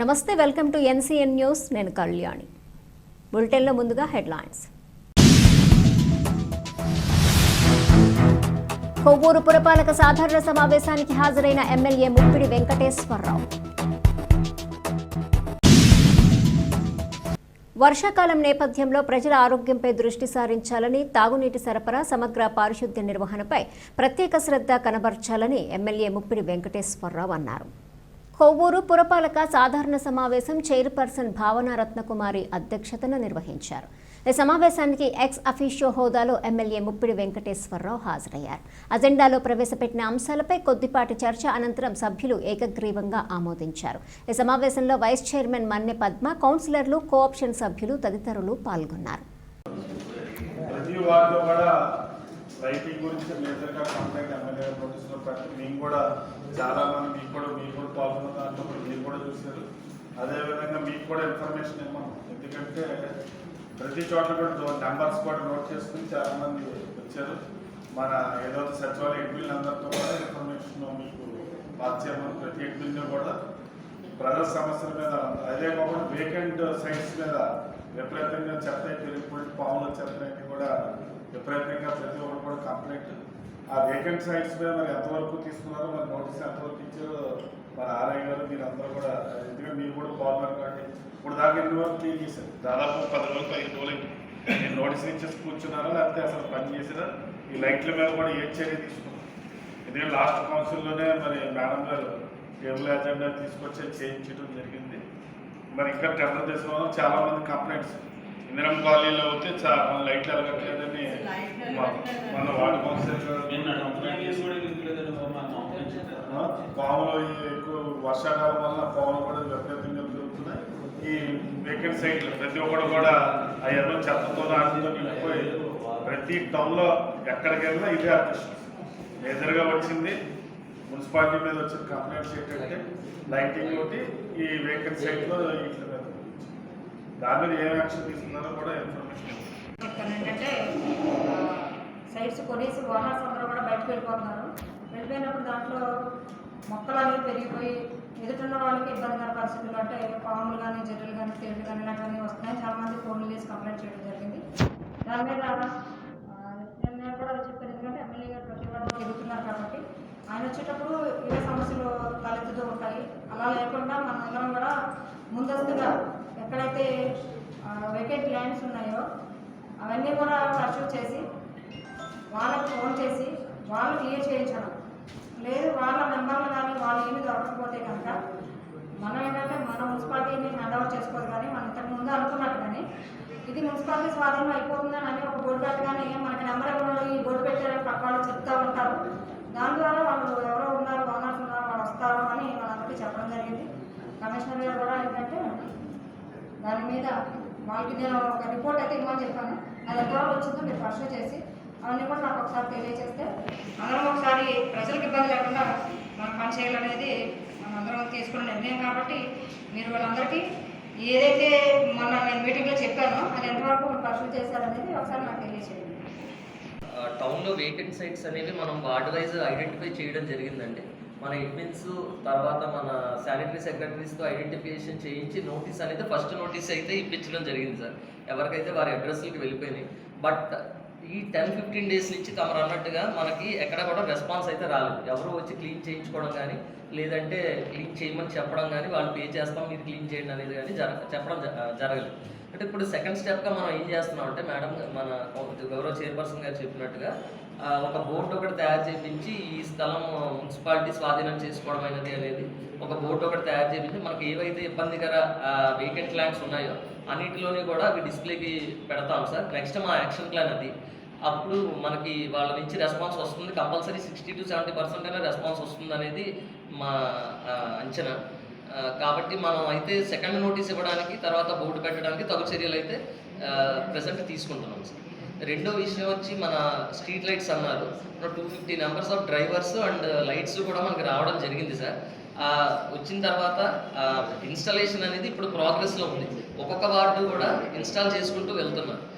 నమస్తే welcome to NCN news. నేను కళ్యాణి. బులెటిన్లో ముందుగా హెడ్లైన్స్. కొవ్వూరు పురపాలక సాధారణ సమావేశానికి హాజరైన ఎమ్మెల్యే ముప్పిడి వెంకటేశ్వరరావు. వర్షాకాలం నేపథ్యంలో ప్రజల ఆరోగ్యంపై దృష్టి సారించాలని తాగునీటి సరఫరా సమగ్ర పారిశుద్ధ్య నిర్వహణపై ప్రత్యేక శ్రద్ధ కనబర్చాలని ఎమ్మెల్యే ముప్పిడి వెంకటేశ్వరరావు అన్నారు. కొవ్వూరు పురపాలక సాధారణ సమావేశం చైర్పర్సన్ భావన రత్నకుమారి అధ్యక్షతన నిర్వహించారు. ఈ సమావేశానికి ఎక్స్ అఫీషియో హోదాలో ఎమ్మెల్యే ముప్పిడి వెంకటేశ్వరరావు హాజరయ్యారు. అజెండాలో ప్రవేశపెట్టిన అంశాలపై కొద్దిపాటి చర్చ అనంతరం సభ్యులు ఏకగ్రీవంగా ఆమోదించారు. ఈ సమావేశంలో వైస్ చైర్మన్ మన్నె పద్మ కౌన్సిలర్లు కోఆప్షన్ సభ్యులు తదితరులు పాల్గొన్నారు. ప్రతి కూడా గురించి మేము కూడా చాలా మంది మీకు కూడా మీకు కూడా పాల్గొన్న దాంట్లో మీరు కూడా చూశారు. అదేవిధంగా మీకు కూడా ఇన్ఫర్మేషన్ ఇవ్వను. ఎందుకంటే ప్రతి చోట్ల కూడా నెంబర్స్ కూడా నోట్ చేసుకుని చాలా మంది వచ్చారు. మన ఏదో సచివాలయ ఎంపీలు అందరితో కూడా ఇన్ఫర్మేషన్ మీకు పాస్ చేయమని ప్రతి ఎంపీని కూడా. ప్రజల సమస్యల మీద అదే కాకుండా వేకెంట్ సైట్స్ మీద విపరీతంగా చెత్త పెరిగిపోయి పాములు చెత్త కూడా విపరీతంగా ప్రతి ఒక్కరు కూడా కంప్లైంట్ ఆ వేకెంట్ సైట్స్ మీద మరి ఎంతవరకు తీసుకున్నారో మరి నోటీస్ ఎంతవరకు ఇచ్చారో మరి ఆర్ఐ గారు మీరు అందరూ కూడా ఎందుకంటే మీరు కూడా పాల్గొన్నారు కాబట్టి ఇప్పుడు దాకా ఎన్ని వరకు క్లీన్ చేశారు? దాదాపు పది రోజులు ఐదు రోజులు నేను నోటీస్ ఇచ్చేసి కూర్చున్నారా లేకపోతే అసలు పని చేసినా ఈ లైట్ల మీద కూడా ఏ చర్య తీసుకున్నారు ఎందుకంటే లాస్ట్ కౌన్సిల్లోనే మరి మేడం గారు టేబుల్ అజెండా తీసుకొచ్చి చేయించడం జరిగింది. మరి ఇంకా టెండర్ తీసుకోవడం చాలామంది కంప్లైంట్స్ ఇందిరం కాలనీలో అయితే చాలా మన లైట్లు ఎలగట్లేదని మా- మన వార్డు ఆ, పాములు ఎక్కువ వర్షాకాలం వల్ల పాములు కూడా విపరీతంగా పెరుగుతున్నాయి ఈ వేకెంట్ సైట్లు ప్రతి ఒక్కరు కూడా అవన్నీ చెత్తతో ఆటలతో నిండిపోయి ప్రతి టౌన్లో ఎక్కడికి వెళ్ళినా ఇదే అడ్మిషన్ మేజర్గా వచ్చింది. మున్సిపాలిటీ మీద వచ్చిన కంప్లైంట్స్ ఏంటంటే లైటింగ్ ఒకటి ఈ వేకెంట్ సైట్లో ఇట్ల దాని మీద ఏం యాక్షన్ తీసుకున్నారో కూడా ఇన్ఫర్మేషన్ ఏంటంటే సైట్స్ కొనేసి ఓనర్స్ అందరూ కూడా బయటకు వెళ్ళిపోతున్నారు. వెళ్ళిపోయినప్పుడు దాంట్లో మొక్కలు అనేవి పెరిగిపోయి ఎదుటిన్న వాళ్ళకి ఇబ్బందికర పరిస్థితులు అంటే పాములు కానీ జర్రులు కానీ తేళ్ళు కానీ ఇలాంటివన్నీ వస్తున్నాయి చాలామంది ఫోన్లు చేసి కంప్లైంట్ చేయడం జరిగింది. దాని మీద ఆ, నేను నేను కూడా చెప్పాను ఎందుకంటే ఎమ్మెల్యే గారు ప్రతి వాడు తిరుగుతున్నారు కాబట్టి ఆయన వచ్చేటప్పుడు ఇవే సమస్యలు తలెత్తుతూ ఉంటాయి అలా లేకుండా మనందరం కూడా ముందస్తుగా ఎక్కడైతే వెకెట్ ల్యాండ్స్ ఉన్నాయో అవన్నీ కూడా పర్సూ చేసి వాళ్ళకి ఫోన్ చేసి వాళ్ళు క్లియర్ చేయించడం. లేదు వాళ్ళ మెంబర్లు కానీ వాళ్ళు ఏమి దొరకకపోతే కనుక మనం ఏంటంటే మన మున్సిపాలిటీని హ్యాండ్ ఓవర్ చేసుకోదు కానీ మనం ఇంతకు ముందు అనుకున్నట్టు కానీ ఇది మున్సిపాలిటీ స్వాధీనం అయిపోతుందని అని ఒక బోర్డు పెట్టగానే మనకి నెంబర్ ఎవరు ఈ బోర్డు పెట్టారని పక్క వాళ్ళు చెప్తూ ఉంటారు. దాని ద్వారా వాళ్ళు ఎవరో ఉన్నారు ఓనర్స్ ఉన్నారు వాళ్ళు వస్తారు అని వాళ్ళందరికీ చెప్పడం జరిగింది కమిషనర్ గారు కూడా ఏంటంటే దాని మీద వాళ్ళకి నేను ఒక రిపోర్ట్ అయితే ఇవ్వమని చెప్పాను. అది ఎంతవరకు వచ్చిందో మీరు ఫస్ట్ చేసి అవన్నీ కూడా నాకు ఒకసారి తెలియజేస్తే అందరం ఒకసారి ప్రజలకు ఇబ్బంది లేకుండా మనం పని చేయాలనేది మనం అందరం తీసుకున్న నిర్ణయం కాబట్టి మీరు వాళ్ళందరికీ ఏదైతే మొన్న నేను మీటింగ్లో చెప్పానో అది ఎంతవరకు మీరు పరిశీలి చేశారనేది ఒకసారి నాకు తెలియజేయండి టౌన్లో వేకెంట్ సైట్స్ అనేవి మనం వార్డ్ వైజ్ ఐడెంటిఫై చేయడం జరిగిందండి. మన అడ్మిన్స్ తర్వాత మన శానిటరీ సెక్రటరీస్తో ఐడెంటిఫికేషన్ చేయించి నోటీస్ అనేది ఫస్ట్ నోటీస్ అయితే ఇప్పించడం జరిగింది సార్. ఎవరికైతే వారి అడ్రస్లకి వెళ్ళిపోయినాయి. బట్ ఈ టెన్ ఫిఫ్టీన్ డేస్ నుంచి తమరు అన్నట్టుగా మనకి ఎక్కడ కూడా రెస్పాన్స్ అయితే రాలేదు. ఎవరు వచ్చి క్లీన్ చేయించుకోవడం కానీ లేదంటే క్లీన్ చేయమని చెప్పడం కానీ వాళ్ళు పే చేస్తాం మీరు క్లీన్ చేయండి అనేది కానీ జర చెప్పడం జ- జరగలేదు. అంటే ఇప్పుడు సెకండ్ స్టెప్గా మనం ఏం చేస్తున్నాం అంటే మేడం మన గౌరవ చైర్పర్సన్ గారు చెప్పినట్టుగా ఒక బోర్డు ఒకటి తయారు చేయించి ఈ స్థలం మున్సిపాలిటీ స్వాధీనం చేసుకోవడం అనేది అనేది ఒక బోర్డు ఒకటి తయారు చేయించి మనకి ఏవైతే ఇబ్బందికర వేకెంట్ ల్యాండ్స్ ఉన్నాయో అన్నిటిలోని కూడా అవి డిస్ప్లేకి పెడతాం సార్. నెక్స్ట్ మా యాక్షన్ ప్లాన్ అది. అప్పుడు మనకి వాళ్ళ నుంచి రెస్పాన్స్ వస్తుంది. Compulsory sixty to seventy percent అయినా రెస్పాన్స్ వస్తుంది అనేది మా అంచనా. కాబట్టి మనం అయితే సెకండ్ నోటీస్ ఇవ్వడానికి తర్వాత బోర్డు పెట్టడానికి తగు చర్యలు అయితే ప్రజెంట్ తీసుకుంటున్నాం సార్. రెండో విషయం వచ్చి మన స్ట్రీట్ లైట్స్ అన్నారు. Two fifty numbers of drivers and lights కూడా మనకి రావడం జరిగింది సార్. వచ్చిన తర్వాత ఇన్స్టాలేషన్ అనేది ఇప్పుడు ప్రోగ్రెస్లో ఉంది. ఒక్కొక్క వార్డు కూడా ఇన్స్టాల్ చేసుకుంటూ వెళ్తున్నారు.